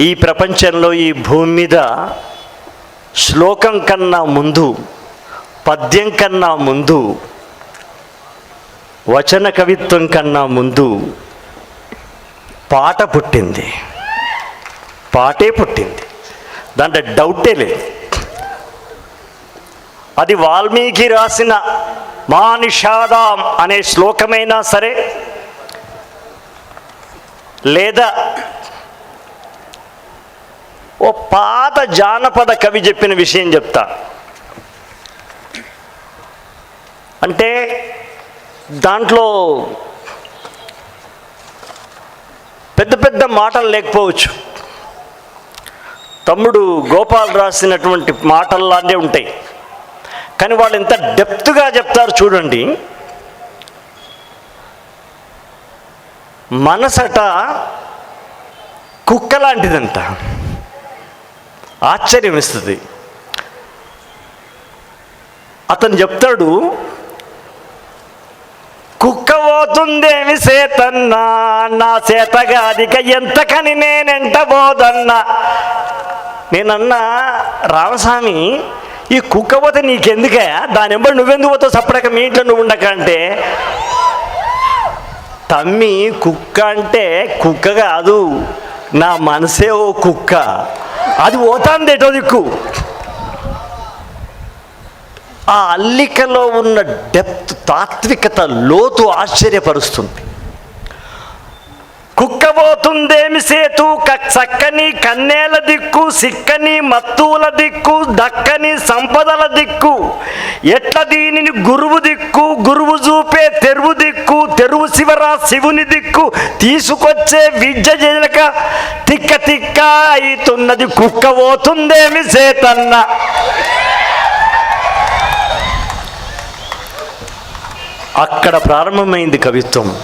ఈ ప్రపంచంలో ఈ భూమి మీద శ్లోకం కన్నా ముందు పద్యం కన్నా ముందు వచన కవిత్వం కన్నా ముందు పాట పుట్టింది. పాటే పుట్టింది. దాంట్లో డౌటే లేదు. అది వాల్మీకి రాసిన మా నిషాదాం అనే శ్లోకమైనా సరే లేదా ఓ పాత జానపద కవి చెప్పిన విషయం చెప్తా. అంటే దాంట్లో పెద్ద పెద్ద మాటలు లేకపోవచ్చు. తమ్ముడు గోపాల్ రాసినటువంటి మాటల్లానే ఉంటాయి. కానీ వాళ్ళు ఎంత డెప్త్గా చెప్తారు చూడండి. మనసట కుక్క లాంటిదంట. ఆశ్చర్యం ఇస్తుంది అతను చెప్తాడు కుక్క పోతుందేమి సేతన్నా నా సేతగాదిక ఎంతకని నేనెంట పోదన్నా. నేనన్నా రామస్వామి ఈ కుక్క పోతే నీకెందుకే? దాని ఎంబడి నువ్వెందుకు పోతావు? చెప్పడక మీ ఇంట్లో నువ్వు ఉండక అంటే. తమ్మి కుక్క అంటే కుక్క కాదు. నా మనసే ఓ కుక్క. అది పోతాంది ఎటో దిక్కు. ఆ అల్లికలో ఉన్న డెప్త్ తాత్వికత లోతు ఆశ్చర్యపరుస్తుంది. కుక్కబోతుందేమి సేతు? క- చక్కని కన్నేల దిక్కు సిక్కని మత్తువుల దిక్కు దక్కని సంపదల దిక్కు. ఎట్ల దీనిని గురువు దిక్కు? గురువు చూపే తెరువు దిక్కు తెరువు శివరా శివుని దిక్కు. తీసుకొచ్చే విద్య చేయక తిక్క తిక్క అయితున్నది కుక్క పోతుందేమి చేతన్న. అక్కడ ప్రారంభమైంది కవిత్వం.